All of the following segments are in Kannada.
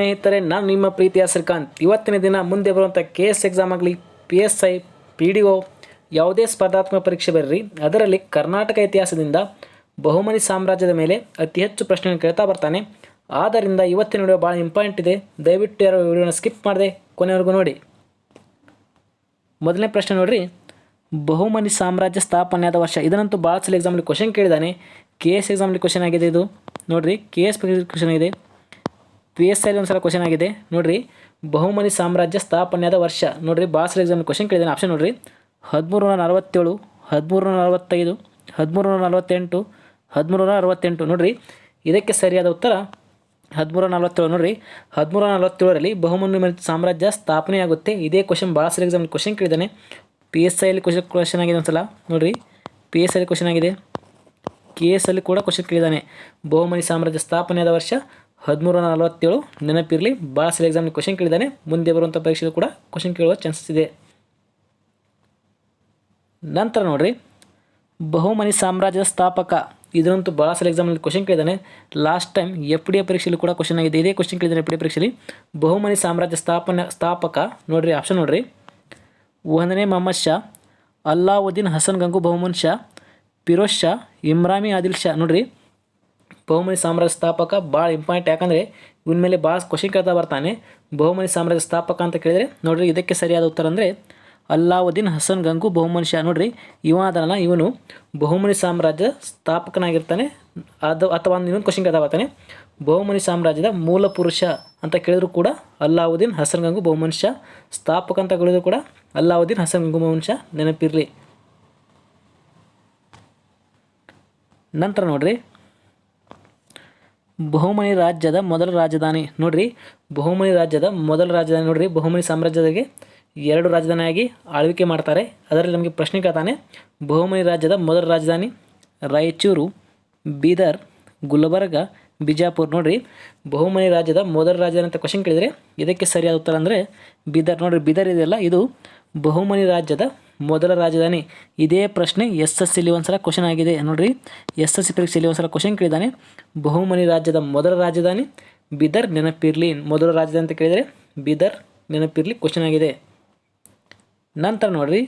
ಸ್ನೇಹಿತರೆ, ನಾನು ನಿಮ್ಮ ಪ್ರೀತಿಯ ಶ್ರೀಕಾಂತ್. ಇವತ್ತಿನ ದಿನ ಮುಂದೆ ಬರುವಂಥ ಕೆ ಎಸ್ ಎಕ್ಸಾಮ್ ಆಗಲಿ P S I P D O ಯಾವುದೇ ಸ್ಪರ್ಧಾತ್ಮಕ ಪರೀಕ್ಷೆ ಬರಲಿ ಅದರಲ್ಲಿ ಕರ್ನಾಟಕ ಇತಿಹಾಸದಿಂದ ಬಹುಮನಿ ಸಾಮ್ರಾಜ್ಯದ ಮೇಲೆ ಅತಿ ಹೆಚ್ಚು ಪ್ರಶ್ನೆಗಳನ್ನು ಕೇಳ್ತಾ ಬರ್ತಾನೆ. ಆದ್ದರಿಂದ ಇವತ್ತಿನ ವಿಡಿಯೋ ಭಾಳ ಇಂಪಾರ್ಟೆಂಟ್ ಇದೆ. ದಯವಿಟ್ಟು ಯಾರೋ ವಿಡಿಯೋನ ಸ್ಕಿಪ್ ಮಾಡದೆ ಕೊನೆವರೆಗೂ ನೋಡಿ. ಮೊದಲನೇ ಪ್ರಶ್ನೆ ನೋಡಿರಿ. ಬಹುಮನಿ ಸಾಮ್ರಾಜ್ಯ ಸ್ಥಾಪನೆಯಾದ ವರ್ಷ, ಇದನ್ನಂತೂ ಭಾಳ ಸಲ ಎಕ್ಸಾಮಲ್ಲಿ ಕ್ವಶನ್ ಕೇಳಿದ್ದಾನೆ ಕೆ ಎಸ್ ಎಕ್ಸಾಮಲ್ಲಿ ಕ್ವಶನ್ ಆಗಿದೆ ಇದು. ನೋಡಿರಿ ಕೆ ಎಸ್ ಕ್ವಶನ್ ಆಗಿದೆ. ಪಿ ಎಸ್ ಐಲಿ ಒಂದು ಸಲ ಕ್ವಶನ್ ಆಗಿದೆ. ನೋಡಿರಿ, ಬಹುಮನಿ ಸಾಮ್ರಾಜ್ಯ ಸ್ಥಾಪನೆಯಾದ ವರ್ಷ. ನೋಡಿರಿ ಸಲ ಎಕ್ಸಾಮ್ ಕ್ವಶನ್ ಕೇಳಿದ್ದಾನೆ. ಆಪ್ಷನ್ ನೋಡಿರಿ. ಹದಿಮೂರು ನೂರ ನಲವತ್ತೇಳು ಹದಿಮೂರು ನೂರ ನಲವತ್ತೈದು ಹದಿಮೂರು ನೂರ ನಲವತ್ತೆಂಟು ಹದಿಮೂರು ನೂರ ಅರವತ್ತೆಂಟು ನೋಡಿರಿ, ಇದಕ್ಕೆ ಸರಿಯಾದ ಉತ್ತರ ಹದಿಮೂರ ನಲವತ್ತೇಳು ನೋಡಿರಿ ಹದಿಮೂರ ನಲವತ್ತೇಳರಲ್ಲಿ ಬಹುಮನಿ ಸಾಮ್ರಾಜ್ಯ ಸ್ಥಾಪನೆಯಾಗುತ್ತೆ. ಇದೇ ಕ್ವಶನ್ ಸಲ ಎಕ್ಸಾಮ್ ಕ್ವಶನ್ ಕೇಳಿದ್ದಾನೆ. ಪಿ ಎಸ್ ಐಲಿ ಕ್ವಶನ್ ಕ್ವಶನ್ ಆಗಿದೆ ಒಂದು ಸಲ ನೋಡಿರಿ ಪಿ ಎಸ್ ಐಲಿ ಕ್ವಶನ್ ಆಗಿದೆ. ಕೆ ಎಸ್ ಅಲ್ಲಿ ಕೂಡ ಕ್ವಶನ್ ಕೇಳಿದ್ದಾನೆ. ಬಹುಮನಿ ಸಾಮ್ರಾಜ್ಯ ಸ್ಥಾಪನೆಯಾದ ವರ್ಷ ಹದಿಮೂರ ನಲವತ್ತೇಳು ನೆನಪಿರಲಿ ಭಾಳ ಸಲ ಎಕ್ಸಾಮ್ಗೆ ಕ್ವಶನ್ ಕೇಳಿದ್ದಾನೆ. ಮುಂದೆ ಬರುವಂಥ ಪರೀಕ್ಷೆಗೂ ಕೂಡ ಕ್ವಶನ್ ಕೇಳುವ ಚಾನ್ಸಸ್ ಇದೆ. ನಂತರ ನೋಡಿರಿ, ಬಹುಮನಿ ಸಾಮ್ರಾಜ್ಯದ ಸ್ಥಾಪಕ. ಇದರಂತೂ ಭಾಳ ಸಲ ಎಕ್ಸಾಮಲ್ಲಿ question ಕೇಳಿದ್ದಾನೆ. Last time F D A ಪರೀಕ್ಷೆಯಲ್ಲಿ ಕೂಡ ಕ್ವಶನ್ ಆಗಿದೆ. ಇದೇ ಕ್ವಶನ್ ಕೇಳಿದ್ದಾನೆ ಎಫ್ ಡಿ ಪರೀಕ್ಷೆಯಲ್ಲಿ. ಬಹುಮನಿ ಸಾಮ್ರಾಜ್ಯ ಸ್ಥಾಪನೆ, ಸ್ಥಾಪಕ, ನೋಡಿರಿ ಆಪ್ಷನ್ ನೋಡಿರಿ. ಒಂದನೇ ಮೊಹಮ್ಮದ್ ಶಾ, ಅಲ್ಲಾವುದ್ದೀನ್ ಹಸನ್ ಗಂಗು ಬಹುಮನ್ ಶಾ, ಫಿರೋಜ್ ಶಾ ಇಮ್ರಾಮಿ ಆದಿಲ್ ಶಾ, ನೋಡ್ರಿ. ಬಹುಮನಿ ಸಾಮ್ರಾಜ್ಯ ಸ್ಥಾಪಕ ಭಾಳ ಇಂಪಾರ್ಟೆಂಟ್ ಯಾಕಂದರೆ ಇವನ ಮೇಲೆ ಭಾಳ ಕ್ವಶನ್ ಕೇಳ್ತಾ ಬರ್ತಾನೆ. ಬಹುಮನಿ ಸಾಮ್ರಾಜ್ಯ ಸ್ಥಾಪಕ ಅಂತ ಕೇಳಿದರೆ, ನೋಡ್ರಿ ಇದಕ್ಕೆ ಸರಿಯಾದ ಉತ್ತರ ಅಂದರೆ ಅಲ್ಲಾವುದ್ದೀನ್ ಹಸನ್ ಗಂಗು ಬಹುಮನಿ ಶಾ ನೋಡ್ರಿ, ಇವ ಅದಲ್ಲ ಇವನು ಬಹುಮನಿ ಸಾಮ್ರಾಜ್ಯ ಸ್ಥಾಪಕನಾಗಿರ್ತಾನೆ. ಅದು ಅಥವಾ ಇನ್ನೊಂದು ಕ್ವಶನ್ ಕೇಳ್ತಾ ಬರ್ತಾನೆ. ಬಹುಮನಿ ಸಾಮ್ರಾಜ್ಯದ ಮೂಲ ಪುರುಷ ಅಂತ ಕೇಳಿದ್ರು ಕೂಡ ಅಲ್ಲಾವುದ್ದೀನ್ ಹಸನ್ ಗಂಗು ಬಹುಮನಿ ಸ್ಥಾಪಕ ಅಂತ ಕೇಳಿದ್ರು ಕೂಡ ಅಲ್ಲಾವುದ್ದೀನ್ ಹಸನ್ ಗಂಗು ಬಹುಮನಿ ಶಾ ನೆನಪಿರಲಿ. ನಂತರ ನೋಡ್ರಿ ಬಹುಮನಿ ರಾಜ್ಯದ ಮೊದಲ ರಾಜಧಾನಿ. ನೋಡ್ರಿ, ಬಹುಮನಿ ರಾಜ್ಯದ ಮೊದಲ ರಾಜಧಾನಿ ನೋಡ್ರಿ. ಬಹುಮನಿ ಸಾಮ್ರಾಜ್ಯದಾಗೆ ಎರಡು ರಾಜಧಾನಿಯಾಗಿ ಆಳ್ವಿಕೆ ಮಾಡ್ತಾರೆ. ಅದರಲ್ಲಿ ನಮಗೆ ಪ್ರಶ್ನೆ ಕೇಳ್ತಾನೆ. ಬಹುಮನಿ ರಾಜ್ಯದ ಮೊದಲ ರಾಜಧಾನಿ ರಾಯಚೂರು, ಬೀದರ್, ಗುಲ್ಬರ್ಗ, ಬಿಜಾಪುರ್ ನೋಡ್ರಿ. ಬಹುಮನಿ ರಾಜ್ಯದ ಮೊದಲ ರಾಜಧಾನಿ ಅಂತ ಕ್ವಶನ್ ಕೇಳಿದರೆ ಇದಕ್ಕೆ ಸರಿಯಾದ ಉತ್ತರ ಅಂದರೆ ಬೀದರ್. ನೋಡ್ರಿ, ಬೀದರ್ ಇದೆಯಲ್ಲ, ಇದು ಬಹುಮನಿ ರಾಜ್ಯದ ಮೊದಲ ರಾಜಧಾನಿ. ಇದೇ ಪ್ರಶ್ನೆ ಎಸ್ ಎಸ್ ಸಿಲಿ ಒಂದ್ಸಲ ಕ್ವಶನ್ ಆಗಿದೆ ನೋಡ್ರಿ. ಎಸ್ ಎಸ್ ಸಿ ಪರೀಕ್ಷೆಯಲ್ಲಿ ಒಂದ್ಸಲ ಕ್ವಶನ್ ಕೇಳಿದ್ದಾನೆ. ಬಹುಮನಿ ರಾಜ್ಯದ ಮೊದಲ ರಾಜಧಾನಿ ಬಿದರ್ ನೆನಪಿರಲಿ. ಮೊದಲ ರಾಜಧಾನಿ ಅಂತ ಕೇಳಿದರೆ ಬಿದರ್ ನೆನಪಿರಲಿ ಕ್ವಶನ್ ಆಗಿದೆ. ನಂತರ ನೋಡ್ರಿ.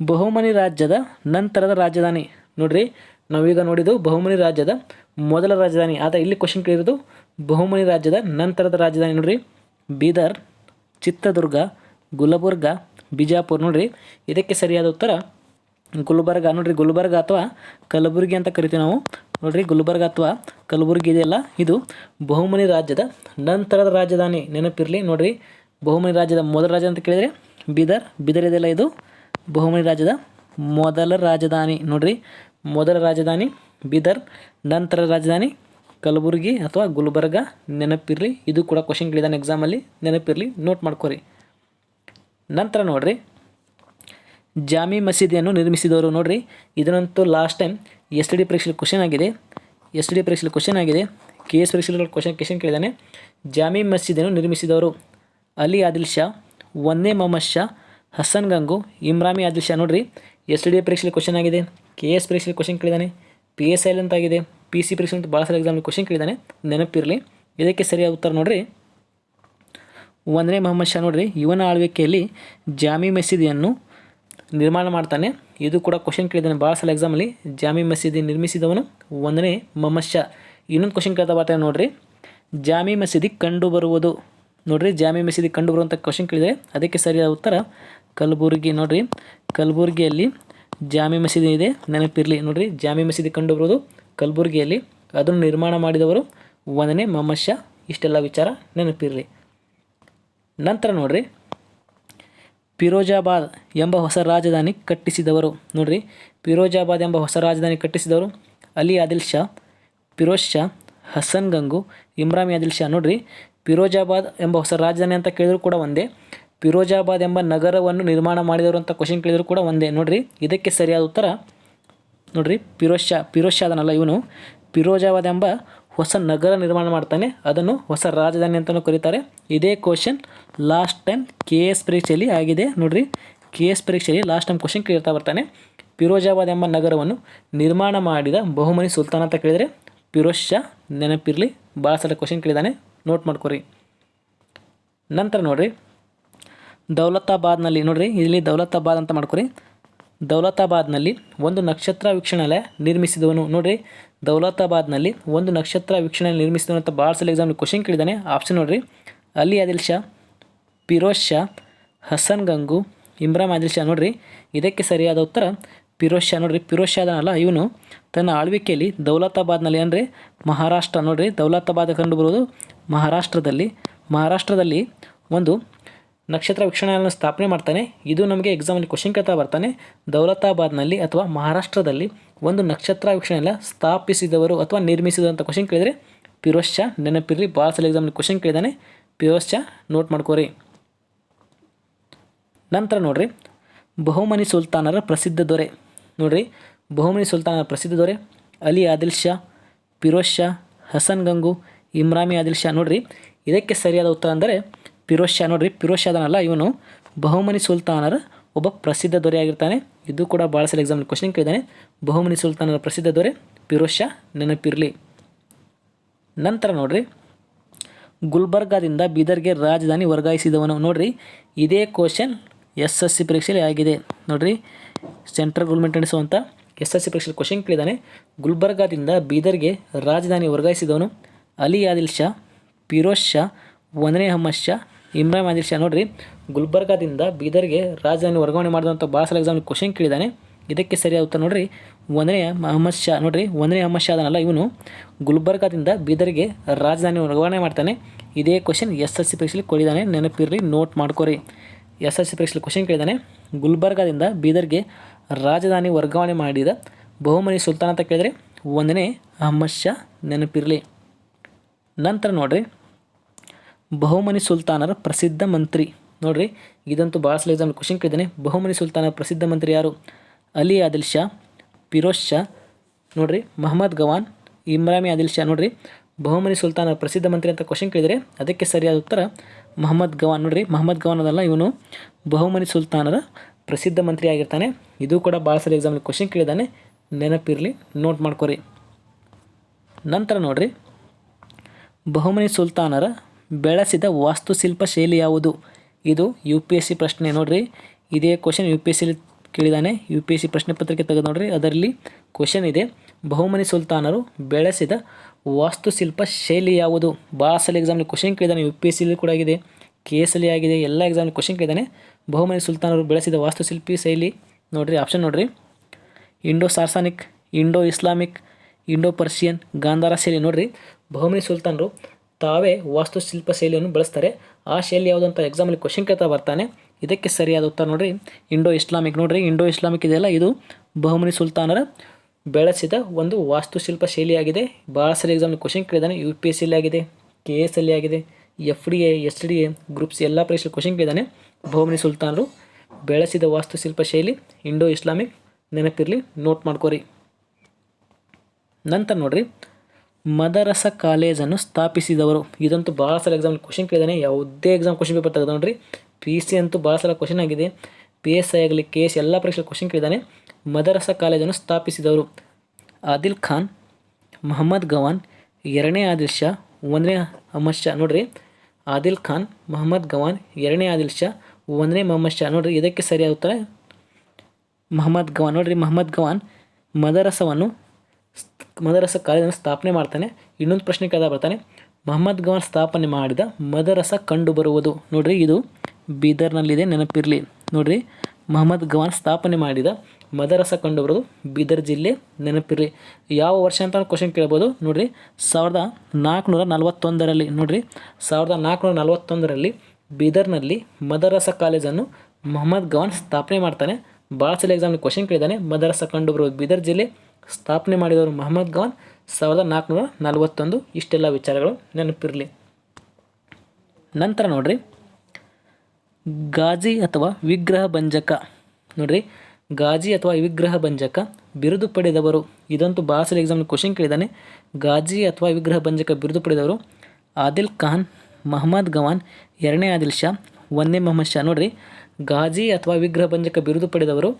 ಬಹುಮನಿ ರಾಜ್ಯದ ನಂತರದ ರಾಜಧಾನಿ. ನೋಡ್ರಿ, ನಾವೀಗ ನೋಡಿದ್ದು ಬಹುಮನಿ ರಾಜ್ಯದ ಮೊದಲ ರಾಜಧಾನಿ. ಆದರೆ ಇಲ್ಲಿ ಕ್ವಶನ್ ಕೇಳಿರೋದು ಬಹುಮನಿ ರಾಜ್ಯದ ನಂತರದ ರಾಜಧಾನಿ ನೋಡ್ರಿ. ಬೀದರ್, ಚಿತ್ರದುರ್ಗ, ಗುಲಬರ್ಗ ಬಿಜಾಪುರ ನೋಡ್ರಿ. ಇದಕ್ಕೆ ಸರಿಯಾದ ಉತ್ತರ ಗುಲ್ಬರ್ಗ. ನೋಡ್ರಿ, ಗುಲ್ಬರ್ಗ ಅಥವಾ ಕಲಬುರಗಿ ಅಂತ ಕರಿತೀವಿ ನಾವು. ನೋಡ್ರಿ, ಗುಲ್ಬರ್ಗ ಅಥವಾ ಕಲಬುರಗಿ ಇದೆಯಲ್ಲ ಇದು ಬಹುಮನಿ ರಾಜ್ಯದ ನಂತರದ ರಾಜಧಾನಿ ನೆನಪಿರಲಿ. ನೋಡ್ರಿ, ಬಹುಮನಿ ರಾಜ್ಯದ ಮೊದಲ ರಾಜ ಅಂತ ಕೇಳಿದರೆ ಬೀದರ್ ಬೀದರ್ ಇದೆಯಲ್ಲ ಇದು? ಬಹುಮನಿ ರಾಜ್ಯದ ಮೊದಲ ರಾಜಧಾನಿ. ನೋಡ್ರಿ, ಮೊದಲ ರಾಜಧಾನಿ ಬೀದರ್, ನಂತರ ರಾಜಧಾನಿ ಕಲಬುರಗಿ ಅಥವಾ ಗುಲ್ಬರ್ಗ ನೆನಪಿರಲಿ. ಇದು ಕೂಡ ಕ್ವಶನ್ ಕೇಳಿದಾನೆ ಎಕ್ಸಾಮಲ್ಲಿ ನೆನಪಿರಲಿ ನೋಟ್ ಮಾಡ್ಕೊರಿ. ನಂತರ ನೋಡ್ರಿ. ಜಾಮಿ ಮಸೀದಿಯನ್ನು ನಿರ್ಮಿಸಿದವರು ನೋಡ್ರಿ. ಇದನ್ನಂತೂ ಲಾಸ್ಟ್ ಟೈಮ್ ಎಸ್ ಡಿ ಪರೀಕ್ಷೆಯಲ್ಲಿ ಕ್ವಶನ್ ಆಗಿದೆ. ಎಸ್ ಡಿ ಪರೀಕ್ಷೆಯಲ್ಲಿ ಕ್ವಶನ್ ಆಗಿದೆ. ಕೆ ಎಸ್ ಪರೀಕ್ಷೆಯಲ್ಲಿ ಕ್ವಶನ್ ಕ್ವಶನ್ ಕೇಳಿದ್ದಾನೆ ಜಾಮಿ ಮಸೀದಿಯನ್ನು ನಿರ್ಮಿಸಿದವರು ಅಲಿ ಆದಿಲ್ ಶಾ ಒಂದೇ ಮೊಹಮ್ಮದ್ ಶಾ, ಹಸನ್ ಗಂಗು, ಇಮ್ರಾಮಿ ಆದಿಲ್ ಶಾ ನೋಡ್ರಿ. ಎಸ್ ಡಿ ಪರೀಕ್ಷೆಯಲ್ಲಿ ಕ್ವಶನ್ ಆಗಿದೆ. ಕೆ ಎಸ್ ಪರೀಕ್ಷೆಯಲ್ಲಿ ಕ್ವಶನ್ ಕೇಳಿದ್ದಾನೆ ಪಿ ಎಸ್ ಐಲ್ ಅಂತ ಆಗಿದೆ. ಪಿ ಸಿ ಪರೀಕ್ಷೆ ಅಂತ ಭಾಳ ಸಲ ಎಕ್ಸಾಮ್ ಕ್ವಶನ್ ಕೇಳಿದ್ದಾನೆ ನೆನಪಿರಲಿ. ಇದಕ್ಕೆ ಸರಿಯಾದ ಉತ್ತರ ನೋಡ್ರಿ. ಒಂದನೇ ಮೊಹಮ್ಮದ್ ಶಾ ನೋಡ್ರಿ, ಇವನ ಆಳ್ವಿಕೆಯಲ್ಲಿ ಜಾಮಿ ಮಸೀದಿಯನ್ನು ನಿರ್ಮಾಣ ಮಾಡ್ತಾನೆ. ಇದು ಕೂಡ ಕ್ವಶನ್ ಕೇಳಿದ್ದಾನೆ ಭಾಳ ಸಲ ಎಕ್ಸಾಮಲ್ಲಿ ಜಾಮಿ ಮಸೀದಿ ನಿರ್ಮಿಸಿದವನು ಒಂದನೇ ಮೊಹಮ್ಮದ್ ಶಾ. ಇನ್ನೊಂದು ಕ್ವಶನ್ ಕೇಳ್ತಾ ಬರ್ತಾನೆ ನೋಡಿರಿ, ಜಾಮಿ ಮಸೀದಿ ಕಂಡು ಬರುವುದು ನೋಡ್ರಿ, ಜಾಮಿ ಮಸೀದಿ ಕಂಡು ಬರುವಂಥ ಕ್ವಶನ್ ಕೇಳಿದರೆ ಅದಕ್ಕೆ ಸರಿಯಾದ ಉತ್ತರ ಕಲಬುರಗಿ ನೋಡಿರಿ. ಕಲಬುರಗಿಯಲ್ಲಿ ಜಾಮಿ ಮಸೀದಿ ಇದೆ, ನೆನಪಿರಲಿ ನೋಡಿರಿ, ಜಾಮಿ ಮಸೀದಿ ಕಂಡು ಬರುವುದು ಕಲಬುರಗಿಯಲ್ಲಿ, ಅದನ್ನು ನಿರ್ಮಾಣ ಮಾಡಿದವರು ಒಂದನೇ ಮೊಹಮ್ಮದ್ ಶಾ. ಇಷ್ಟೆಲ್ಲ ವಿಚಾರ ನೆನಪಿರಲಿ. ನಂತರ ನೋಡ್ರಿ. ಫಿರೋಜಾಬಾದ್ ಎಂಬ ಹೊಸ ರಾಜಧಾನಿ ಕಟ್ಟಿಸಿದವರು. ನೋಡ್ರಿ, ಫಿರೋಜಾಬಾದ್ ಎಂಬ ಹೊಸ ರಾಜಧಾನಿ ಕಟ್ಟಿಸಿದವರು ಅಲಿ ಆದಿಲ್ ಶಾ, ಫಿರೋಜ್ ಶಾ, ಹಸನ್ ಗಂಗು ಇಮ್ರಾಮಿ ಆದಿಲ್ ಶಾ. ನೋಡ್ರಿ, ಫಿರೋಜಾಬಾದ್ ಎಂಬ ಹೊಸ ರಾಜಧಾನಿ ಅಂತ ಕೇಳಿದ್ರು ಕೂಡ ಒಂದೇ. ಫಿರೋಜಾಬಾದ್ ಎಂಬ ನಗರವನ್ನು ನಿರ್ಮಾಣ ಮಾಡಿದವರು ಅಂತ ಕ್ವಶನ್ ಕೇಳಿದ್ರು ಕೂಡ ಒಂದೇ. ನೋಡ್ರಿ, ಇದಕ್ಕೆ ಸರಿಯಾದ ಉತ್ತರ ನೋಡ್ರಿ, ಫಿರೋಜ್ ಶಾ ಫಿರೋಜ್ ಶಾ ಅದನಲ್ಲ ಇವನು. ಫಿರೋಜಾಬಾದ್ ಎಂಬ ಹೊಸ ನಗರ ನಿರ್ಮಾಣ ಮಾಡ್ತಾನೆ. ಅದನ್ನು ಹೊಸ ರಾಜಧಾನಿ ಅಂತಲೂ ಕರೀತಾರೆ. ಇದೇ question last time K S ಪರೀಕ್ಷೆಯಲ್ಲಿ ಆಗಿದೆ. ನೋಡ್ರಿ ಕೆ ಎಸ್ ಪರೀಕ್ಷೆಯಲ್ಲಿ ಲಾಸ್ಟ್ ಟೈಮ್ ಕ್ವಶನ್ ಕೇಳ್ತಾ ಬರ್ತಾನೆ. ಫಿರೋಜಾಬಾದ್ ಎಂಬ ನಗರವನ್ನು ನಿರ್ಮಾಣ ಮಾಡಿದ ಬಹುಮನಿ ಸುಲ್ತಾನ್ ಅಂತ ಕೇಳಿದರೆ, ಫಿರೋಜ್ ಶಾ ನೆನಪಿರಲಿ ಭಾಳ ಸಲ ಕ್ವಶನ್ ಕೇಳಿದಾನೆ. ನೋಟ್ ಮಾಡ್ಕೊರಿ. ನಂತರ ನೋಡಿರಿ, ದೌಲತಾಬಾದ್ನಲ್ಲಿ, ನೋಡಿರಿ, ಇಲ್ಲಿ ದೌಲತಾಬಾದ್ ಅಂತ ಮಾಡ್ಕೊರಿ. ದೌಲತಾಬಾದ್ನಲ್ಲಿ ಒಂದು ನಕ್ಷತ್ರ ವೀಕ್ಷಣಾಲಯ ನಿರ್ಮಿಸಿದವನು. ನೋಡ್ರಿ, ದೌಲತಾಬಾದ್ನಲ್ಲಿ ಒಂದು ನಕ್ಷತ್ರ ವೀಕ್ಷಣಾಲಯ ನಿರ್ಮಿಸಿದವನು ಅಂತ ಭಾಳ ಸಲ ಎಕ್ಸಾಮ್ ಕ್ವಶನ್ ಕೇಳಿದ್ದಾನೆ. ಆಪ್ಷನ್ ನೋಡ್ರಿ ಅಲಿ ಆದಿಲ್ ಶಾ ಪಿರೋಜ್ ಶಾ, ಹಸನ್ ಗಂಗು ಇಮ್ರಾಮ್ ಆದಿಲ್ ಶಾ. ನೋಡ್ರಿ, ಇದಕ್ಕೆ ಸರಿಯಾದ ಉತ್ತರ ಪಿರೋಜ್ ಶಾ. ನೋಡ್ರಿ ಪಿರೋಜ್ ಶಾ ಅದನಲ್ಲ, ಇವನು ತನ್ನ ಆಳ್ವಿಕೆಯಲ್ಲಿ ದೌಲತಾಬಾದ್ನಲ್ಲಿ ಅಂದರೆ ಮಹಾರಾಷ್ಟ್ರ. ನೋಡ್ರಿ, ದೌಲತಾಬಾದ್ ಕಂಡುಬರುವುದು ಮಹಾರಾಷ್ಟ್ರದಲ್ಲಿ. ಮಹಾರಾಷ್ಟ್ರದಲ್ಲಿ ಒಂದು ನಕ್ಷತ್ರ ವೀಕ್ಷಣೆಯನ್ನು ಸ್ಥಾಪನೆ ಮಾಡ್ತಾನೆ. ಇದು ನಮಗೆ ಎಕ್ಸಾಮಲ್ಲಿ ಕ್ವಶನ್ ಕೇಳ್ತಾ ಬರ್ತಾನೆ. ದೌಲತಾಬಾದ್ನಲ್ಲಿ ಅಥವಾ ಮಹಾರಾಷ್ಟ್ರದಲ್ಲಿ ಒಂದು ನಕ್ಷತ್ರ ವೀಕ್ಷಣೆಯ ಸ್ಥಾಪಿಸಿದವರು ಅಥವಾ ನಿರ್ಮಿಸಿದಂಥ ಅಂತ ಕ್ವಶನ್ ಕೇಳಿದರೆ ಫಿರೋಜ್ ಶಾ ನೆನಪಿರಲಿ. ಭಾಳ ಸಲ ಎಕ್ಸಾಮಲ್ಲಿ ಕ್ವಶನ್ ಕೇಳಿದಾನೆ. ಪಿರೋಶ್ ಶಾ ನೋಟ್ ಮಾಡ್ಕೋರಿ. ನಂತರ ನೋಡ್ರಿ. ಬಹುಮನಿ ಸುಲ್ತಾನರ ಪ್ರಸಿದ್ಧ ದೊರೆ. ನೋಡ್ರಿ. ಬಹುಮನಿ ಸುಲ್ತಾನರ ಪ್ರಸಿದ್ಧ ದೊರೆ ಅಲಿ ಆದಿಲ್ ಶಾ ಪಿರೋಷ್ ಶಾ ಹಸನ್ ಗಂಗು ಇಮ್ರಾಮಿ ಆದಿಲ್ ಶಾ ನೋಡ್ರಿ. ಇದಕ್ಕೆ ಸರಿಯಾದ ಉತ್ತರ ಅಂದರೆ ಫಿರೋಜ್ ಶಾ ನೋಡ್ರಿ ಫಿರೋಜ್ ಶಾದನಲ್ಲ ಇವನು. ಬಹುಮನಿ ಸುಲ್ತಾನರ ಒಬ್ಬ ಪ್ರಸಿದ್ಧ ದೊರೆಯಾಗಿರ್ತಾನೆ ಇದು ಕೂಡ ಭಾಳ ಸಲ ಎಕ್ಸಾಮ್ ಕ್ವಶನ್ ಕೇಳಿದ್ದಾನೆ. ಬಹುಮನಿ ಸುಲ್ತಾನರ ಪ್ರಸಿದ್ಧ ದೊರೆ ಫಿರೋಜ್ ಶಾ ನೆನಪಿರಲಿ. ನಂತರ ನೋಡ್ರಿ, ಗುಲ್ಬರ್ಗಾದಿಂದ ಬೀದರ್ಗೆ ರಾಜಧಾನಿ ವರ್ಗಾಯಿಸಿದವನು. ನೋಡ್ರಿ, ಇದೇ ಕ್ವಶನ್ ಎಸ್ ಎಸ್ ಸಿ ಪರೀಕ್ಷೆಯಲ್ಲಿ ಆಗಿದೆ. ನೋಡ್ರಿ ಸೆಂಟ್ರಲ್ ಗೌರ್ಮೆಂಟ್ ನಡೆಸುವಂಥ ಎಸ್ ಎಸ್ ಸಿ ಪರೀಕ್ಷೆಯಲ್ಲಿ ಕ್ವಶನ್ ಕೇಳಿದ್ದಾನೆ. ಗುಲ್ಬರ್ಗಾದಿಂದ ಬೀದರ್ಗೆ ರಾಜಧಾನಿ ವರ್ಗಾಯಿಸಿದವನು ಅಲಿ ಆದಿಲ್ ಶಾ ಪಿರೋಷ್ ಶಾ ಒಂದನೇ ಅಹಮ್ಮದ್ ಶಾ ಇಮ್ರಾನ್ ಆದಿಲ್ ಶಾ, ನೋಡ್ರಿ, ಗುಲ್ಬರ್ಗಾದಿಂದ ಬೀದರ್ಗೆ ರಾಜಧಾನಿ ವರ್ಗಾವಣೆ ಮಾಡಿದಂಥ ಭಾಳ ಸಲ ಎಕ್ಸಾಮ್ ಕ್ವಶನ್ ಕೇಳಿದ್ದಾನೆ ಇದಕ್ಕೆ ಸರಿಯಾದ ಉತ್ತರ ನೋಡ್ರಿ, ಒಂದನೇ ಅಹಮದ್ ಶಾ, ನೋಡ್ರಿ, ಒಂದನೇ ಅಹಮದ್ ಶಾ ಅದನ್ನಲ್ಲ ಇವನು. ಗುಲ್ಬರ್ಗಾದಿಂದ ಬೀದರ್ಗೆ ರಾಜಧಾನಿ ವರ್ಗಾವಣೆ ಮಾಡ್ತಾನೆ. ಇದೇ ಕ್ವಶನ್ ಎಸ್ ಎಸ್ ಸಿ ಪರೀಕ್ಷೆಯಲ್ಲಿ ಕೊಡಿದ್ದಾನೆ ನೆನಪಿರಲಿ ನೋಟ್ ಮಾಡ್ಕೊರಿ. ಎಸ್ ಎಸ್ ಸಿ ಪರೀಕ್ಷೆಯಲ್ಲಿ ಕ್ವಶನ್ ಕೇಳಿದ್ದಾನೆ ಗುಲ್ಬರ್ಗಾದಿಂದ ಬೀದರ್ಗೆ ರಾಜಧಾನಿ ವರ್ಗಾವಣೆ ಮಾಡಿದ ಬಹುಮನಿ ಸುಲ್ತಾನ್ ಅಂತ ಕೇಳಿದರೆ, ಒಂದನೇ ಅಹಮದ್ ಶಾ ನೆನಪಿರಲಿ. ನಂತರ ನೋಡ್ರಿ ಬಹುಮನಿ ಸುಲ್ತಾನರ ಪ್ರಸಿದ್ಧ ಮಂತ್ರಿ. ನೋಡ್ರಿ, ಇದಂತೂ ಭಾಳ ಸಲ ಎಕ್ಸಾಮ್ ಕ್ವಶನ್ ಕೇಳಿದ್ದಾನೆ. ಬಹುಮನಿ ಸುಲ್ತಾನರ ಪ್ರಸಿದ್ಧ ಮಂತ್ರಿ ಯಾರು? ಅಲಿ ಆದಿಲ್ ಶಾ, ಫಿರೋಜ್ ಶಾ, ನೋಡ್ರಿ, ಮಹಮ್ಮದ್ ಗವಾನ್ ಇಮ್ರಾಮಿ ಆದಿಲ್ ಶಾ, ನೋಡ್ರಿ. ಬಹುಮನಿ ಸುಲ್ತಾನರ ಪ್ರಸಿದ್ಧ ಮಂತ್ರಿ ಅಂತ ಕ್ವಶನ್ ಕೇಳಿದರೆ ಅದಕ್ಕೆ ಸರಿಯಾದ ಉತ್ತರ ಮಹಮ್ಮದ್ ಗವಾನ್. ನೋಡ್ರಿ, ಮಹಮ್ಮದ್ ಗವಾನ್ ಅದಲ್ಲ ಇವನು ಬಹುಮನಿ ಸುಲ್ತಾನರ ಪ್ರಸಿದ್ಧ ಮಂತ್ರಿ ಆಗಿರ್ತಾನೆ. ಇದು ಕೂಡ ಭಾಳ ಸಲ ಎಕ್ಸಾಮಲ್ಲಿ ಕ್ವಶನ್ ಕೇಳಿದ್ದಾನೆ. ನೆನಪಿರಲಿ ನೋಟ್ ಮಾಡ್ಕೊರಿ. ನಂತರ ನೋಡ್ರಿ, ಬಹುಮನಿ ಸುಲ್ತಾನರ ಬೆಳೆಸಿದ ವಾಸ್ತುಶಿಲ್ಪ ಶೈಲಿ ಯಾವುದು? ಇದು ಯು ಪಿ ಎಸ್ ಸಿ ಪ್ರಶ್ನೆ ನೋಡ್ರಿ. ಇದೇ ಕ್ವಶನ್ ಯು ಪಿ ಎಸ್ ಸಿಲಿ ಕೇಳಿದಾನೆ. ಯು ಪಿ ಎಸ್ ಸಿ ಪ್ರಶ್ನೆ ಪತ್ರಿಕೆ ತೆಗೆದು ನೋಡ್ರಿ. ಅದರಲ್ಲಿ ಕ್ವಶನ್ ಇದೆ. ಬಹುಮನಿ ಸುಲ್ತಾನರು ಬೆಳೆಸಿದ ವಾಸ್ತುಶಿಲ್ಪ ಶೈಲಿ ಯಾವುದು? ಭಾಳ ಸಲ ಎಕ್ಸಾಮ್ಲಿ ಕ್ವಶನ್ ಕೇಳಿದಾನೆ. ಯು ಪಿ ಎಸ್ ಸಿಲಿ ಕೂಡ ಆಗಿದೆ. ಕೆ ಎಸ್ ಅಲ್ಲಿ ಆಗಿದೆ. ಎಲ್ಲ ಎಕ್ಸಾಮ್ಲಿ ಕ್ವಶನ್ ಕೇಳಿದಾನೆ. ಬಹುಮನಿ ಸುಲ್ತಾನರು ಬೆಳೆಸಿದ ವಾಸ್ತುಶಿಲ್ಪಿ ಶೈಲಿ ನೋಡ್ರಿ. ಆಪ್ಷನ್ ನೋಡ್ರಿ. Indo Saracenic Indo Islamic Indo Persian Gandhara ಶೈಲಿ ನೋಡ್ರಿ. ಬಹುಮನಿ ಸುಲ್ತಾನರು ತಾವೇ ವಾಸ್ತುಶಿಲ್ಪ ಶೈಲಿಯನ್ನು ಬಳಸ್ತಾರೆ. ಆ ಶೈಲಿ ಯಾವುದು ಅಂತ ಎಕ್ಸಾಮಲ್ಲಿ ಕ್ವಶನ್ ಕೇಳ್ತಾ ಬರ್ತಾನೆ. ಇದಕ್ಕೆ ಸರಿಯಾದ ಉತ್ತರ ನೋಡ್ರಿ. ಇಂಡೋ ಇಸ್ಲಾಮಿಕ್ ನೋಡ್ರಿ. ಇಂಡೋ ಇಸ್ಲಾಮಿಕ್ ಇದೆಯಲ್ಲ, ಇದು ಬಹುಮನಿ ಸುಲ್ತಾನರ ಬೆಳೆಸಿದ ಒಂದು ವಾಸ್ತುಶಿಲ್ಪ ಶೈಲಿಯಾಗಿದೆ. ಭಾಳ ಸರಿ ಎಕ್ಸಾಮ್ ಕ್ವಶನ್ ಕೇಳಿದ್ದಾನೆ ಯು ಪಿ ಎಸ್ ಸಿಲಿ ಆಗಿದೆ ಕೆ ಎಸ್ ಅಲ್ಲಿ ಆಗಿದೆ F D A S D A groups ಎಲ್ಲ ಪರೀಕ್ಷೆಯಲ್ಲಿ ಕ್ವಶನ್ ಕೇಳಿದ್ದಾನೆ ಬಹುಮನಿ ಸುಲ್ತಾನರು ಬೆಳೆಸಿದ ವಾಸ್ತುಶಿಲ್ಪ ಶೈಲಿ ಇಂಡೋ ಇಸ್ಲಾಮಿಕ್ ನೆನಪಿರಲಿ ನೋಟ್ ಮಾಡ್ಕೋರಿ. ನಂತರ ನೋಡ್ರಿ. ಮದರಸ ಕಾಲೇಜನ್ನು ಸ್ಥಾಪಿಸಿದವರು. ಇದಂತೂ ಭಾಳ ಸಲ ಎಕ್ಸಾಮ್ ಕ್ವಶನ್ ಕೇಳಿದಾನೆ. ಯಾವುದೇ ಎಕ್ಸಾಮ್ ಕ್ವಶನ್ ಪೇಪರ್ ತೆಗೆದು ನೋಡ್ರಿ. ಪಿ ಸಿ ಅಂತೂ ಭಾಳ ಸಲ ಕ್ವಶನ್ ಆಗಿದೆ. ಪಿ ಎಸ್ ಐ ಆಗಲಿ ಕೆ ಎಸ್ ಎಲ್ಲ ಪರೀಕ್ಷೆ ಕ್ವಶನ್ ಕೇಳಿದಾನೆ. ಮದರಸ ಕಾಲೇಜನ್ನು ಸ್ಥಾಪಿಸಿದವರು ಆದಿಲ್ ಖಾನ್, ಮೊಹಮ್ಮದ್ ಗವಾನ್, ಎರಡನೇ ಆದಿಲ್ ಶಾ, ಒಂದನೇ ಅಹಮದ್ ಶಾ. ನೋಡ್ರಿ, ಆದಿಲ್ ಖಾನ್, ಮೊಹಮ್ಮದ್ ಗವಾನ್, ಎರಡನೇ ಆದಿಲ್ ಶಾ, ಒಂದನೇ ಮೊಹಮ್ಮದ್ ಶಾ. ನೋಡ್ರಿ, ಇದಕ್ಕೆ ಸರಿಯಾದ ಉತ್ತರ? ಮೊಹಮ್ಮದ್ ಗವಾನ್. ನೋಡ್ರಿ, ಮೊಹಮ್ಮದ್ ಗವಾನ್ ಮದರಸವನ್ನು ಮದರಸ ಕಾಲೇಜನ್ನು ಸ್ಥಾಪನೆ ಮಾಡ್ತಾನೆ. ಇನ್ನೊಂದು ಪ್ರಶ್ನೆ ಕೇಳ್ದ ಬರ್ತಾನೆ. ಮೊಹಮ್ಮದ್ ಗವಾನ್ ಸ್ಥಾಪನೆ ಮಾಡಿದ ಮದರಸ ಕಂಡುಬರುವುದು ನೋಡ್ರಿ, ಇದು ಬೀದರ್ನಲ್ಲಿದೆ, ನೆನಪಿರಲಿ. ನೋಡ್ರಿ, ಮೊಹಮ್ಮದ್ ಗವಾನ್ ಸ್ಥಾಪನೆ ಮಾಡಿದ ಮದರಸ ಕಂಡುಬರೋದು ಬೀದರ್ ಜಿಲ್ಲೆ, ನೆನಪಿರಲಿ. ಯಾವ ವರ್ಷ ಅಂತ ಕ್ವಶನ್ ಕೇಳ್ಬೋದು. ನೋಡ್ರಿ, ಸಾವಿರದ ನಾಲ್ಕುನೂರ ನಲವತ್ತೊಂದರಲ್ಲಿ, ನೋಡ್ರಿ, ಸಾವಿರದ ನಾಲ್ಕುನೂರ ನಲವತ್ತೊಂದರಲ್ಲಿ ಬೀದರ್ನಲ್ಲಿ ಮದರಸ ಕಾಲೇಜನ್ನು ಮೊಹಮ್ಮದ್ ಗವಾನ್ ಸ್ಥಾಪನೆ ಮಾಡ್ತಾನೆ. ಭಾಳ ಸಲ ಎಕ್ಸಾಮ್ ಕ್ವಶನ್ ಕೇಳಿದ್ದಾನೆ. ಮದರಸ ಕಂಡುಬರೋದು ಬೀದರ್ ಜಿಲ್ಲೆ ಸ್ಥಾಪನೆ ಮಾಡಿದವರು ಮೊಹಮ್ಮದ್ ಗವಾನ್ ಸಾವಿರದ ನಾಲ್ಕುನೂರ ನಲವತ್ತೊಂದು. ಇಷ್ಟೆಲ್ಲ ವಿಚಾರಗಳು ನೆನಪಿರಲಿ. ನಂತರ ನೋಡ್ರಿ. ಗಾಜಿ ಅಥವಾ ವಿಗ್ರಹ ಭಂಜಕ ನೋಡ್ರಿ. ಗಾಜಿ ಅಥವಾ ವಿಗ್ರಹ ಭಂಜಕ ಬಿರುದು ಪಡೆದವರು. ಇದಂತೂ ಬಾಸಲ್ ಎಕ್ಸಾಮ್ನ ಎಕ್ಸಾಮ್ ಕ್ವಶನ್ ಕೇಳಿದ್ದಾನೆ. ಗಾಜಿ ಅಥವಾ ವಿಗ್ರಹ ಭಂಜಕ ಬಿರುದು ಪಡೆದವರು ಆದಿಲ್ ಖಾನ್, ಮಹಮ್ಮದ್ ಗವಾನ್, ಎರಡನೇ ಆದಿಲ್ ಶಾ, ಒಂದನೇ ಮೊಹಮ್ಮದ್ ಶಾ. ನೋಡ್ರಿ. ಗಾಜಿ ಅಥವಾ ವಿಗ್ರಹ ಭಂಜಕ ಬಿರುದು ಪಡೆದವರು.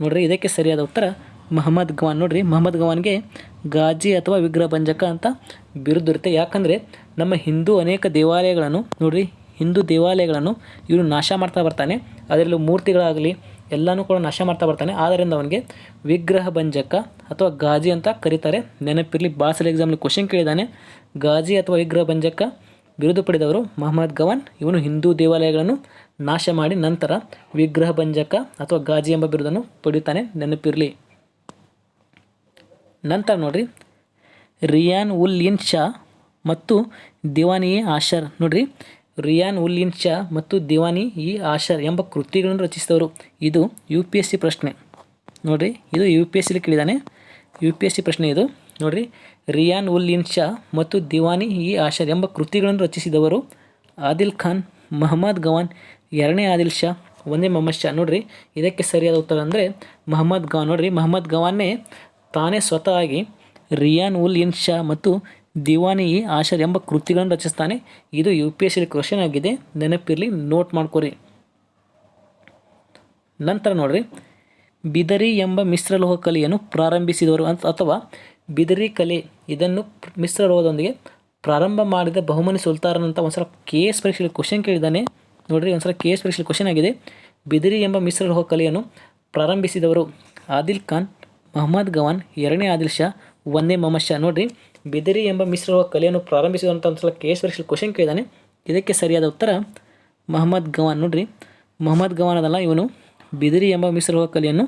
ನೋಡ್ರಿ, ಇದಕ್ಕೆ ಸರಿಯಾದ ಉತ್ತರ ಮಹಮ್ಮದ್ ಗವಾನ್. ನೋಡ್ರಿ, ಮಹಮ್ಮದ್ ಗವಾನ್ಗೆ ಗಾಜಿ ಅಥವಾ ವಿಗ್ರಹ ಭಂಜಕ ಅಂತ ಬಿರುದು ಇರುತ್ತೆ ಯಾಕಂದರೆ ನಮ್ಮ ಹಿಂದೂ ಅನೇಕ ದೇವಾಲಯಗಳನ್ನು, ನೋಡ್ರಿ, ಹಿಂದೂ ದೇವಾಲಯಗಳನ್ನು ಇವನು ನಾಶ ಮಾಡ್ತಾ ಬರ್ತಾನೆ. ಅದರಲ್ಲೂ ಮೂರ್ತಿಗಳಾಗಲಿ ಎಲ್ಲನೂ ಕೂಡ ನಾಶ ಮಾಡ್ತಾ ಬರ್ತಾನೆ. ಆದ್ದರಿಂದ ಅವನಿಗೆ ವಿಗ್ರಹ ಭಂಜಕ ಅಥವಾ ಗಾಜಿ ಅಂತ ಕರೀತಾರೆ. ನೆನಪಿರಲಿ, ಬಾಸಲ್ ಸಲ ಎಕ್ಸಾಮ್ಲಿ ಕ್ವಶನ್ ಕೇಳಿದ್ದಾನೆ. ಗಾಜಿ ಅಥವಾ ವಿಗ್ರಹ ಭಂಜಕ ಬಿರುದು ಪಡೆದವರು ಮಹಮ್ಮದ್ ಗವಾನ್. ಇವನು ಹಿಂದೂ ದೇವಾಲಯಗಳನ್ನು ನಾಶ ಮಾಡಿ ನಂತರ ವಿಗ್ರಹ ಭಂಜಕ ಅಥವಾ ಗಾಜಿ ಎಂಬ ಬಿರುದನ್ನು ಪಡೆಯುತ್ತಾನೆ. ನೆನಪಿರಲಿ. ನಂತರ ನೋಡ್ರಿ. ರಿಯಾನ್ ಉಲ್ ಇನ್ ಶಾ ಮತ್ತು ದಿವಾನಿ ಇ ಆಶರ್. ನೋಡ್ರಿ. ರಿಯಾನ್ ಉಲ್ ಇನ್ ಶಾ ಮತ್ತು ದಿವಾನಿ ಇ ಆಶರ್ ಎಂಬ ಕೃತಿಗಳನ್ನು ರಚಿಸಿದವರು. ಇದು ಯು ಪಿ ಎಸ್ ಸಿ ಪ್ರಶ್ನೆ. ನೋಡ್ರಿ. ಇದು ಯು ಪಿ ಎಸ್ ಸಿಲಿ ಕೇಳಿದಾನೆ. ಯು ಪಿ ಎಸ್ ಸಿ ಪ್ರಶ್ನೆ ಇದು. ನೋಡ್ರಿ. ರಿಯಾನ್ ಉಲ್ ಇನ್ ಶಾ ಮತ್ತು ದಿವಾನಿ ಇ ಆಶರ್ ಎಂಬ ಕೃತಿಗಳನ್ನು ರಚಿಸಿದವರು ಆದಿಲ್ ಖಾನ್, ಮಹಮ್ಮದ್ ಗವಾನ್, ಎರಡನೇ ಆದಿಲ್ ಶಾ ಒಂದೇ ಮೊಹಮ್ಮದ್ ಶಾ. ನೋಡ್ರಿ. ಇದಕ್ಕೆ ಸರಿಯಾದ ಉತ್ತರ ಅಂದರೆ ಮಹಮ್ಮದ್ ಗವಾನ್ ನೋಡ್ರಿ. ಮಹಮ್ಮದ್ ಗವಾನ್ನೇ ತಾನೇ ಸ್ವತಃ ಆಗಿ ರಿಯಾನ್ ಉಲ್ ಇನ್ ಶಾ ಮತ್ತು ದಿವಾನಿ ಇ ಆಶರ್ ಎಂಬ ಕೃತಿಗಳನ್ನು ರಚಿಸ್ತಾನೆ. ಇದು U P S C question ಆಗಿದೆ. ನೆನಪಿರಲಿ ನೋಟ್ ಮಾಡ್ಕೊರಿ. ನಂತರ ನೋಡ್ರಿ. ಬಿದರಿ ಎಂಬ ಮಿಶ್ರಲೋಹ ಕಲೆಯನ್ನು ಪ್ರಾರಂಭಿಸಿದವರು ಅಥವಾ ಬಿದರಿ ಕಲೆ, ಇದನ್ನು ಮಿಶ್ರಲೋಹದೊಂದಿಗೆ ಪ್ರಾರಂಭ ಮಾಡಿದ ಬಹುಮನಿ ಸುಲ್ತಾರನ್ ಅಂತ ಒಂದ್ಸಲ ಕೆ ಎಸ್ ಪರೀಕ್ಷೆಯಲ್ಲಿ ಕ್ವಶನ್ ಕೇಳಿದ್ದಾನೆ. ನೋಡ್ರಿ, ಒಂದ್ಸಲ ಕೆ ಎಸ್ ಪರೀಕ್ಷೆಯಲ್ಲಿ ಕ್ವಶನ್ ಆಗಿದೆ. ಬಿದಿರಿ ಎಂಬ ಮಿಶ್ರಲೋಹ ಕಲೆಯನ್ನು ಪ್ರಾರಂಭಿಸಿದವರು ಆದಿಲ್ ಖಾನ್ ಮಹಮ್ಮದ್ ಗವಾನ್ ಎರಡನೇ ಆದಿಲ್ ಶಾ ಒಂದೇ ಮೊಹಮ್ಮದ್ ಶಾ ನೋಡ್ರಿ, ಬಿದಿರಿ ಎಂಬ ಮಿಶ್ರ ಕಲೆಯನ್ನು ಪ್ರಾರಂಭಿಸಿದಂಥ ಒಂದ್ಸಲ ಕೆ ಎಸ್ ಪರೀಕ್ಷೆಯಲ್ಲಿ ಕ್ವಶನ್ ಕೇಳಿದ್ದಾನೆ ಇದಕ್ಕೆ ಸರಿಯಾದ ಉತ್ತರ ಮಹಮ್ಮದ್ ಗವಾನ್. ನೋಡ್ರಿ, ಮೊಹಮ್ಮದ್ ಗವಾನ್ ಅದಲ್ಲ, ಇವನು ಬಿದಿರಿ ಎಂಬ ಮಿಶ್ರ ಕಲೆಯನ್ನು